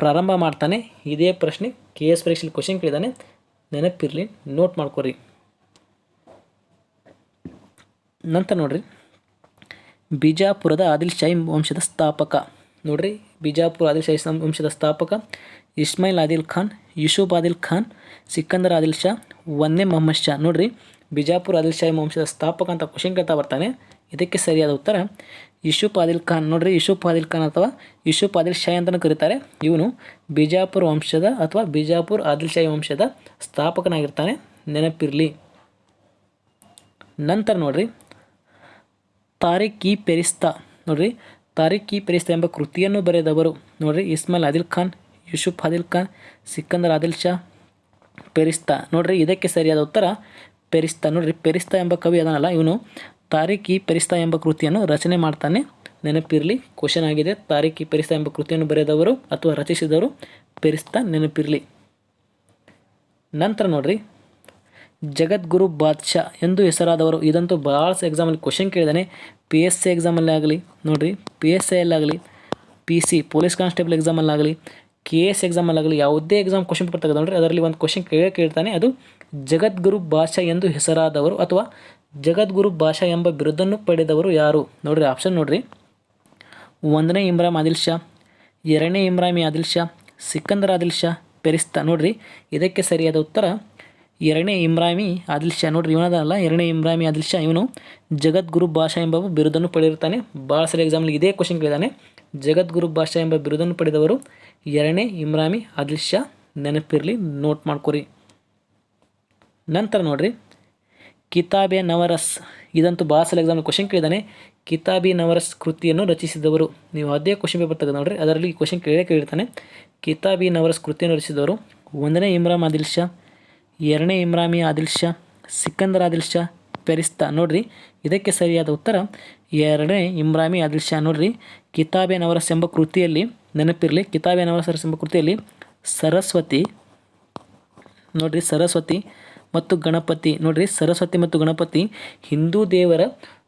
ಪ್ರಾರಂಭ ಮಾಡ್ತಾನೆ. ಇದೇ ಪ್ರಶ್ನೆ ಕೆ ಎಸ್ ಪರೀಕ್ಷೆಯಲ್ಲಿ ಕ್ವಶನ್ ಕೇಳಿದ್ದಾನೆ ನೆನಪಿರಲಿ ನೋಟ್ ಮಾಡ್ಕೊರಿ. ನಂತರ ನೋಡ್ರಿ, ಬಿಜಾಪುರದ ಆದಿಲ್ ಶಾಹಿ ವಂಶದ ಸ್ಥಾಪಕ. ನೋಡ್ರಿ, ಬಿಜಾಪುರ ಆದಿಲ್ ಶಾಹಿ ವಂಶದ ಸ್ಥಾಪಕ ಇಸ್ಮಾಯಿಲ್ ಆದಿಲ್ ಖಾನ್, ಯೂಸುಫ್ ಆದಿಲ್ ಖಾನ್, ಸಿಕಂದರ್ ಆದಿಲ್ ಶಾ ಒಂದೇ ಮೊಹಮ್ಮದ್ ಶಾ. ನೋಡ್ರಿ, ಬಿಜಾಪುರ ಆದಿಲ್ ಶಾಹಿ ವಂಶದ ಸ್ಥಾಪಕ ಅಂತ ಕ್ವಶನ್ ಕೇಳ್ತಾ ಬರ್ತಾನೆ. ಇದಕ್ಕೆ ಸರಿಯಾದ ಉತ್ತರ, ಯೂಸುಫ್ ಆದಿಲ್ ಖಾನ್. ನೋಡ್ರಿ, ಯೂಸುಫ್ ಆದಿಲ್ ಖಾನ್ ಅಥವಾ ಯೂಸುಫ್ ಆದಿಲ್ ಶಾಹಿ ಅಂತಲೂ ಕರೀತಾರೆ. ಇವನು ಬಿಜಾಪುರ ವಂಶದ ಅಥವಾ ಬಿಜಾಪುರ್ ಆದಿಲ್ ಶಾಹಿ ವಂಶದ ಸ್ಥಾಪಕನಾಗಿರ್ತಾನೆ. ನೆನಪಿರಲಿ. ನಂತರ ನೋಡ್ರಿ ತಾರಿಕ್ ಇ ಪೆರಿಸ್ತಾ. ನೋಡ್ರಿ ತಾರಿಕ್ ಇ ಪೆರಿಸ್ತಾ ಎಂಬ ಕೃತಿಯನ್ನು ಬರೆದವರು. ನೋಡ್ರಿ, ಇಸ್ಮಾಯಿಲ್ ಆದಿಲ್ ಖಾನ್. ಯೂಸುಫ್ ಆದಿಲ್ ಖಾನ್, ಸಿಕಂದರ್ ಆದಿಲ್ ಶಾ, ಪೆರಿಸ್ತಾ. ನೋಡ್ರಿ, ಇದಕ್ಕೆ ಸರಿಯಾದ ಉತ್ತರ ಪೆರಿಸ್ತಾ. ನೋಡ್ರಿ, ಪೆರಿಸ್ತಾ ಎಂಬ ಕವಿ ಅದನಲ್ಲ, ಇವನು ತಾರೀಕಿ ಪೆರಿಸ್ತಾ ಎಂಬ ಕೃತಿಯನ್ನು ರಚನೆ ಮಾಡ್ತಾನೆ. ನೆನಪಿರಲಿ, ಕ್ವಶನ್ ಆಗಿದೆ ತಾರೀಕಿ ಪೆರಿಸ್ತಾ ಎಂಬ ಕೃತಿಯನ್ನು ಬರೆದವರು ಅಥವಾ ರಚಿಸಿದವರು ಪೆರಿಸ್ತಾ, ನೆನಪಿರಲಿ. ನಂತರ ನೋಡ್ರಿ, ಜಗದ್ಗುರು ಬಾದ್ಶಾ ಎಂದು ಹೆಸರಾದವರು, ಇದಂತೂ ಭಾಳ ಎಕ್ಸಾಮಲ್ಲಿ ಕ್ವಶನ್ ಕೇಳಿದಾನೆ. ಪಿ ಎಸ್ ಸಿ ಎಕ್ಸಾಮಲ್ಲಿ ಆಗಲಿ, ನೋಡ್ರಿ ಪಿ ಎಸ್ ಐ ಎಲ್ಲಾಗಲಿ ಪಿ ಸಿ ಪೊಲೀಸ್ ಕಾನ್ಸ್ಟೇಬಲ್ ಎಕ್ಸಾಮಲ್ಲಾಗಲಿ ಕೆ ಎಸ್ ಎಕ್ಸಾಮಲ್ಲಾಗಲಿ ಯಾವುದೇ ಎಕ್ಸಾಮ್ ಕ್ವಶನ್ ಪೇಪರ್ ತೆಗೆದುಕೊಂಡ್ರೆ ಅದರಲ್ಲಿ ಒಂದು ಕ್ವಶನ್ ಕೇಳೇ ಕೇಳ್ತಾನೆ. ಅದು ಜಗದ್ಗುರು ಭಾಷಾ ಎಂದು ಹೆಸರಾದವರು ಅಥವಾ ಜಗದ್ಗುರು ಭಾಷಾ ಎಂಬ ಬಿರುದನ್ನು ಪಡೆದವರು ಯಾರು? ನೋಡ್ರಿ ಆಪ್ಷನ್ ನೋಡ್ರಿ. ಒಂದನೇ ಇಮ್ರಾಮ್ ಆದಿಲ್ ಶಾ, ಎರಡನೇ ಇಮ್ರಾಮಿ ಆದಿಲ್ ಶಾ, ಸಿಕಂದರ್ ಆದಿಲ್ ಶಾ, ಪೆರಿಸ್ತಾ. ನೋಡ್ರಿ, ಇದಕ್ಕೆ ಸರಿಯಾದ ಉತ್ತರ ಎರಡನೇ ಇಮ್ರಾಮಿ ಆದಿಲ್ ಶಾ. ನೋಡ್ರಿ, ಇವನದಲ್ಲ, ಎರಡನೇ ಇಮ್ರಾಮಿ ಆದಿಲ್ ಶಾ ಇವನು ಜಗದ್ಗುರು ಭಾಷಾ ಎಂಬ ಬಿರುದನ್ನು ಪಡೆದಿರ್ತಾನೆ. ಭಾಳ ಸರಿ ಎಕ್ಸಾಮ್ಲಿ ಇದೇ ಕ್ವಶನ್ ಕೇಳಿದಾನೆ. ಜಗದ್ಗುರು ಭಾಷಾ ಎಂಬ ಬಿರುದನ್ನು ಪಡೆದವರು ಎರಡನೇ ಇಮ್ರಾಮಿ ಆದಿಲ್ ಶಾ. ನೆನಪಿರಲಿ ನೋಟ್ ಮಾಡ್ಕೊರಿ. ನಂತರ ನೋಡ್ರಿ. ಕಿತಾಬೆ ನವರಸ್. ಇದಂತೂ ಭಾಳ ಸಲ ಎಕ್ಸಾಮ್ ಕ್ವಶನ್ ಕೇಳಿದಾನೆ. ಕಿತಾಬಿ ನವರಸ್ ಕೃತಿಯನ್ನು ರಚಿಸಿದವರು. ನೀವು ಅದೇ ಕ್ವಶನ್ ಪೇಪರ್ ತೆಗೆದು ನೋಡ್ರಿ, ಅದರಲ್ಲಿ ಕ್ವಶನ್ ಕೇಳೇ ಕೇಳಿರ್ತಾನೆ. ಕಿತಾಬಿ ನವರಸ್ ಕೃತಿಯನ್ನು ರಚಿಸಿದವರು ಒಂದನೇ ಇಮ್ರಾಮ್ ಆದಿಲ್ ಶಾ, ಎರಡನೇ ಇಮ್ರಾಮಿ ಆದಿಲ್ ಶಾ, ಸಿಕಂದರ್ ಆದಿಲ್ ಶಾ, ಪೆರಿಸ್ತಾ. ನೋಡ್ರಿ, ಇದಕ್ಕೆ ಸರಿಯಾದ ಉತ್ತರ ಎರಡನೇ ಇಮ್ರಾಮಿ ಆದಿಲ್ ಶಾ. ನೋಡ್ರಿ ಕಿತಾಬೆ ನವರಸ್ ಎಂಬ ಕೃತಿಯಲ್ಲಿ ನೆನಪಿರಲಿ. ಕಿತಾಬೆ ನವರಸ್ ಎಂಬ ಕೃತಿಯಲ್ಲಿ ಸರಸ್ವತಿ, ನೋಡ್ರಿ ಸರಸ್ವತಿ ಮತ್ತು ಗಣಪತಿ, ನೋಡ್ರಿ ಸರಸ್ವತಿ ಮತ್ತು ಗಣಪತಿ ಹಿಂದೂ ದೇವರ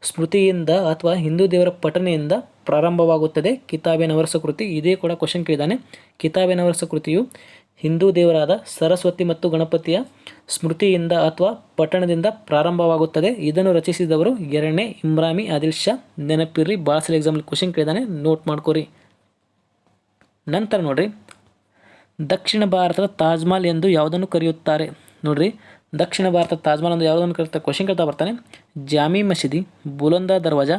ಸ್ಮೃತಿಯಿಂದ ಅಥವಾ ಹಿಂದೂ ದೇವರ ಪಠನೆಯಿಂದ ಪ್ರಾರಂಭವಾಗುತ್ತದೆ. ಕಿತಾಬೆ ನವರಸ ಕೃತಿ, ಇದೇ ಕೂಡ ಕ್ವಶನ್ ಕೇಳಿದ್ದಾನೆ. ಕಿತಾಬೆ ನವರಸ ಕೃತಿಯು ಹಿಂದೂ ದೇವರಾದ ಸರಸ್ವತಿ ಮತ್ತು ಗಣಪತಿಯ ಸ್ಮೃತಿಯಿಂದ ಅಥವಾ ಪಟ್ಟಣದಿಂದ ಪ್ರಾರಂಭವಾಗುತ್ತದೆ. ಇದನ್ನು ರಚಿಸಿದವರು ಎರಡನೇ ಇಮ್ರಾಮಿ ಆದಿಲ್ ಶಾ ನೆನಪಿರ್ರಿ, ಭಾಳ ಎಕ್ಸಾಮ್ಲಿ ಕ್ವಶನ್ ಕೇಳಿದಾನೆ ನೋಟ್ ಮಾಡ್ಕೊರಿ. ನಂತರ ನೋಡ್ರಿ, ದಕ್ಷಿಣ ಭಾರತದ ತಾಜ್ಮಹಲ್ ಎಂದು ಯಾವುದನ್ನು ಕರೆಯುತ್ತಾರೆ? ನೋಡ್ರಿ ದಕ್ಷಿಣ ಭಾರತದ ತಾಜ್ಮಹಲ್ ಅಂದರೆ ಯಾವುದನ್ನು ಕರೀತಾರೆ ಕ್ವಶನ್ ಕೇಳ್ತಾ ಬರ್ತಾನೆ. ಜಾಮಿ ಮಸೀದಿ, ಬುಲಂದ ದರ್ವಾಜಾ,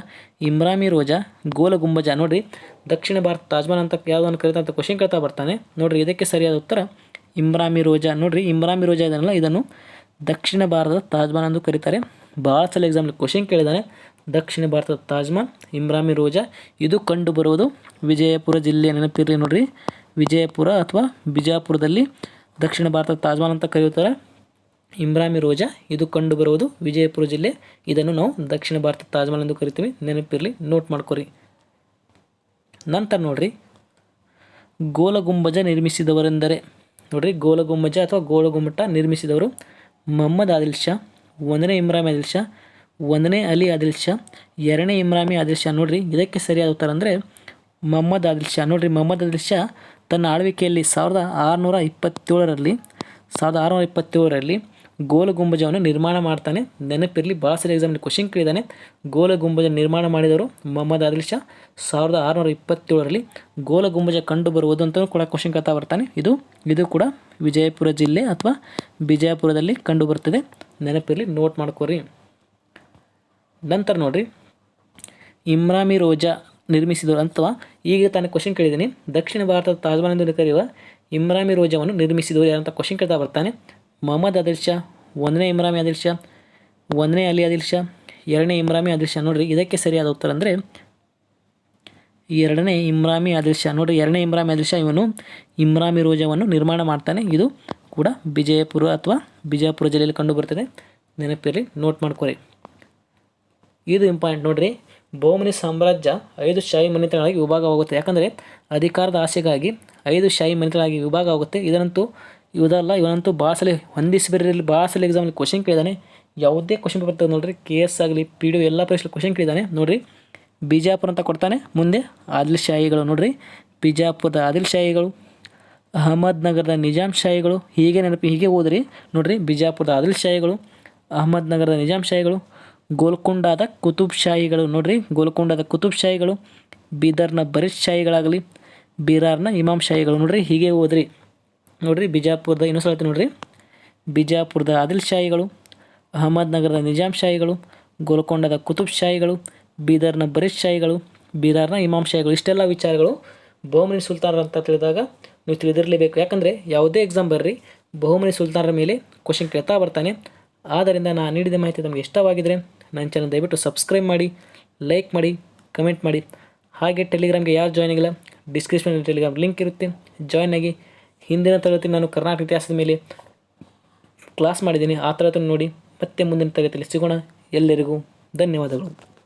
ಇಮ್ರಾಮಿ ರೋಜಾ, ಗೋಲ ಗುಂಬಜ. ನೋಡ್ರಿ, ದಕ್ಷಿಣ ಭಾರತ ತಾಜ್ಮಹಲ್ ಅಂತ ಯಾವುದನ್ನು ಕರಿತಾ ಅಂತ ಕ್ವಶನ್ ಕೇಳ್ತಾ ಬರ್ತಾನೆ. ನೋಡಿರಿ, ಇದಕ್ಕೆ ಸರಿಯಾದ ಉತ್ತರ, ಇಮ್ರಾಮಿ ರೋಜಾ. ನೋಡಿರಿ, ಇಮ್ರಾಮಿ ರೋಜಾ ಇದನ್ನಲ್ಲ ಇದನ್ನು ದಕ್ಷಿಣ ಭಾರತದ ತಾಜ್ಮಹಲ್ ಎಂದು ಕರೀತಾರೆ. ಭಾಳ ಸಲ ಎಕ್ಸಾಮ್ಲಿ ಕ್ವಶನ್ ಕೇಳಿದ್ದಾನೆ ದಕ್ಷಿಣ ಭಾರತದ ತಾಜ್ಮಹಲ್ ಇಮ್ರಾಮಿ ರೋಜಾ, ಇದು ಕಂಡು ಬರುವುದು ವಿಜಯಪುರ ಜಿಲ್ಲೆಯ ನೆನಪಿರಲಿ ನೋಡ್ರಿ. ವಿಜಯಪುರ ಅಥವಾ ಬಿಜಾಪುರದಲ್ಲಿ ದಕ್ಷಿಣ ಭಾರತದ ತಾಜ್ಮಹಲ್ ಅಂತ ಕರೆಯುತ್ತಾರೆ. ಇಮ್ರಾಮಿ ರೋಜಾ, ಇದು ಕಂಡುಬರುವುದು ವಿಜಯಪುರ ಜಿಲ್ಲೆ. ಇದನ್ನು ನಾವು ದಕ್ಷಿಣ ಭಾರತ ತಾಜ್ಮಹಲ್ ಎಂದು ಕರಿತೀವಿ. ನೆನಪಿರಲಿ ನೋಟ್ ಮಾಡ್ಕೊರಿ. ನಂತರ ನೋಡ್ರಿ. ಗೋಲಗುಂಬಜ ನಿರ್ಮಿಸಿದವರೆಂದರೆ, ನೋಡ್ರಿ, ಗೋಲಗುಂಬಜ ಅಥವಾ ಗೋಲಗುಮ್ಮಟ ನಿರ್ಮಿಸಿದವರು ಮೊಹಮ್ಮದ್ ಆದಿಲ್ ಶಾ, ಒಂದನೇ ಇಮ್ರಾಮಿ ಆದಿಲ್ ಶಾ, ಒಂದನೇ ಅಲಿ ಆದಿಲ್ ಶಾ, ಎರಡನೇ ಇಮ್ರಾಮಿ ಆದಿಲ್ ಶಾ. ನೋಡ್ರಿ, ಇದಕ್ಕೆ ಸರಿಯಾದ ಉತ್ತರ ಅಂದರೆ ಮೊಹಮ್ಮದ್ ಆದಿಲ್ ಶಾ. ನೋಡ್ರಿ, ಮೊಹಮ್ಮದ್ ಆದಿಲ್ ಶಾ ತನ್ನ ಆಳ್ವಿಕೆಯಲ್ಲಿ ಸಾವಿರದ ಆರುನೂರ ಇಪ್ಪತ್ತೇಳರಲ್ಲಿ, ಸಾವಿರದ ಆರುನೂರ ಇಪ್ಪತ್ತೇಳರಲ್ಲಿ ಗೋಲ ಗುಂಬಜವನ್ನು ನಿರ್ಮಾಣ ಮಾಡ್ತಾನೆ. ನೆನಪಿರಲಿ ಬಾಸರಿ ಸರಿ ಕ್ವಶನ್ ಕೇಳಿದ್ದಾನೆ ಗೋಲ ಗುಂಬಜ ನಿರ್ಮಾಣ ಮಾಡಿದವರು ಮೊಹಮ್ಮದ್ ಆದಿಲ್ ಶಾ. ಸಾವಿರದ ಆರುನೂರ ಇಪ್ಪತ್ತೇಳರಲ್ಲಿ ಗೋಲ ಗುಂಬಜ ಕಂಡು ಬರುವುದು ಅಂತ ಕೂಡ ಕ್ವಶನ್ ಕೇಳ್ತಾ ಬರ್ತಾನೆ. ಇದು ಇದು ಕೂಡ ವಿಜಯಪುರ ಜಿಲ್ಲೆ ಅಥವಾ ವಿಜಯಪುರದಲ್ಲಿ ಕಂಡು ಬರ್ತದೆ. ನೆನಪಿರಲಿ ನೋಟ್ ಮಾಡ್ಕೋರಿ. ನಂತರ ನೋಡ್ರಿ. ಇಮ್ರಾಮಿ ರೋಜಾ ನಿರ್ಮಿಸಿದವರು ಅಥವಾ ಈಗ ತಾನೇ ಕ್ವಶನ್ ಕೇಳಿದ್ದೀನಿ. ದಕ್ಷಿಣ ಭಾರತದ ತಾಜ್ಮಹಲ್ ಎಂದು ಕರೆಯುವ ಇಮ್ರಾಮಿ ರೋಜಾವನ್ನು ನಿರ್ಮಿಸಿದವರು ಯಾರಂತ ಕ್ವಶನ್ ಕೇಳ್ತಾ ಬರ್ತಾನೆ. ಮೊಹಮ್ಮದ್ ಆದಿಲ್ ಶಾ ಒಂದನೇ ಇಮ್ರಾಮಿ ಆದಿಲ್ ಶಾ ಒಂದನೇ ಅಲಿ ಆದಿಲ್ ಶಾ ಎರಡನೇ ಇಮ್ರಾಮಿ ಆದಿಲ್ ಶಾ ನೋಡ್ರಿ, ಇದಕ್ಕೆ ಸರಿಯಾದ ಉತ್ತರ ಅಂದರೆ ಎರಡನೇ ಇಮ್ರಾಮಿ ಆದಿಲ್ ಶಾ ನೋಡ್ರಿ, ಎರಡನೇ ಇಮ್ರಾಮಿ ಆದಿಲ್ ಶಾ ಇವನು ಇಮ್ರಾಮಿ ರೋಜಾವನ್ನು ನಿರ್ಮಾಣ ಮಾಡ್ತಾನೆ. ಇದು ಕೂಡ ವಿಜಯಪುರ ಅಥವಾ ಬಿಜಾಪುರ ಜಿಲ್ಲೆಯಲ್ಲಿ ಕಂಡು ಬರ್ತದೆ ನೆನಪಿರಲಿ ನೋಟ್ ಮಾಡ್ಕೊರಿ. ಇದು ಇಂಪಾರ್ಟೆಂಟ್ ನೋಡ್ರಿ, ಬೋಮನಿ ಸಾಮ್ರಾಜ್ಯ ಐದು ಶಾಹಿ ಮನೆತನಗಳಾಗಿ ವಿಭಾಗವಾಗುತ್ತೆ. ಯಾಕಂದರೆ, ಅಧಿಕಾರದ ಆಸೆಗಾಗಿ ಐದು ಶಾಹಿ ಮನೆತನಗಳಾಗಿ ವಿಭಾಗ ಆಗುತ್ತೆ ಇದಲ್ಲ ಇವನಂತೂ ಭಾಳ ಸಲ ಹೊಂದಿಸಿಬರಲ್ಲಿ ಭಾಳ ಸಲ ಎಕ್ಸಾಮಲ್ಲಿ ಕ್ವಶನ್ ಕೇಳಿದಾನೆ. ಯಾವುದೇ ಕ್ವಶನ್ ಪೇಪರ್ ತೆಗೆದು ನೋಡ್ರಿ ಕೆ ಎಸ್ ಆಗಲಿ ಪಿ ಡಿ ಎಲ್ಲ ಪರೀಕ್ಷೆ ಕ್ವಶನ್ ಕೇಳಿದಾನೆ. ನೋಡ್ರಿ, ಬಿಜಾಪುರ ಅಂತ ಕೊಡ್ತಾನೆ ಮುಂದೆ ಆದಿಲ್ ಶಾಹಿಗಳು ನೋಡ್ರಿ. ಬಿಜಾಪುರದ ಆದಿಲ್ ಶಾಹಿಗಳು ಅಹ್ಮದ್ ನಗರದ ನಿಜಾಮ್ ಶಾಹಿಗಳು, ಹೀಗೆ ನೆನಪಿ, ಹೀಗೆ ಓದ್ರಿ. ನೋಡ್ರಿ, ಬಿಜಾಪುರದ ಆದಿಲ್ ಶಾಹಿಗಳು ಅಹಮದ್ನಗರದ ನಿಜಾಮ್ ಶಾಹಿಗಳು, ಗೋಲ್ಕೊಂಡಾದ ಕುತುಬ್ ಶಾಹಿಗಳು ನೋಡ್ರಿ. ಗೋಲ್ಕೊಂಡಾದ ಕುತುಬ್ ಶಾಹಿಗಳು, ಬೀದರ್ನ ಬರೀಶ್ ಶಾಹಿಗಳಾಗಲಿ, ಬೀರಾರ್ನ ಇಮಾಮ್ ಶಾಹಿಗಳು ನೋಡ್ರಿ. ಹೀಗೆ ಓದ್ರಿ. ನೋಡ್ರಿ ಬಿಜಾಪುರದ, ಇನ್ನೊಂದು ಸಲ ನೋಡ್ರಿ. ಬಿಜಾಪುರದ ಆದಿಲ್ ಶಾಹಿಗಳು, ಅಹಮದ್ ನಗರದ ನಿಜಾಮ್ ಶಾಹಿಗಳು, ಗೋಲ್ಕೊಂಡದ ಕುತುಬ್ ಶಾಹಿಗಳು, ಬೀದರ್ನ ಬರಿಷ್ ಶಾಹಿಗಳು, ಬೀದರ್ನ ಇಮಾಮ್ ಶಾಹಿಗಳು, ಇಷ್ಟೆಲ್ಲ ವಿಚಾರಗಳು ಬಹುಮನಿ ಸುಲ್ತಾನರ ಅಂತ ತಿಳಿದಾಗ ನೀವು ತಿಳಿದಿರಲೇಬೇಕು. ಯಾಕಂದರೆ ಯಾವುದೇ ಎಕ್ಸಾಮ್ ಬರ್ರಿ, ಬಹುಮನಿ ಸುಲ್ತಾನರ ಮೇಲೆ ಕ್ವಶನ್ ಕೇಳ್ತಾ ಬರ್ತಾನೆ. ಆದ್ದರಿಂದ ನಾನು ನೀಡಿದ ಮಾಹಿತಿ ನಮಗೆ ಇಷ್ಟವಾಗಿದ್ದರೆ ನನ್ನ ಚಾನಲ್ ದಯವಿಟ್ಟು ಸಬ್ಸ್ಕ್ರೈಬ್ ಮಾಡಿ ಲೈಕ್ ಮಾಡಿ ಕಮೆಂಟ್ ಮಾಡಿ. ಹಾಗೆ ಟೆಲಿಗ್ರಾಮ್ಗೆ ಯಾರು ಜಾಯ್ನ್ ಆಗಿಲ್ಲ ಡಿಸ್ಕ್ರಿಪ್ಷನಲ್ಲಿ ಟೆಲಿಗ್ರಾಮ್ ಲಿಂಕ್ ಇರುತ್ತೆ. ಜಾಯ್ನ್ ಆಗಿ ಹಿಂದಿನ ತರಗತಿ ನಾನು ಕರ್ನಾಟಕ ಇತಿಹಾಸದ ಮೇಲೆ ಕ್ಲಾಸ್ ಮಾಡಿದ್ದೀನಿ. ಆ ತರಗತಿ ನೋಡಿ ಮತ್ತೆ ಮುಂದಿನ ತರಗತಿಯಲ್ಲಿ ಸಿಗೋಣ. ಎಲ್ಲರಿಗೂ ಧನ್ಯವಾದಗಳು.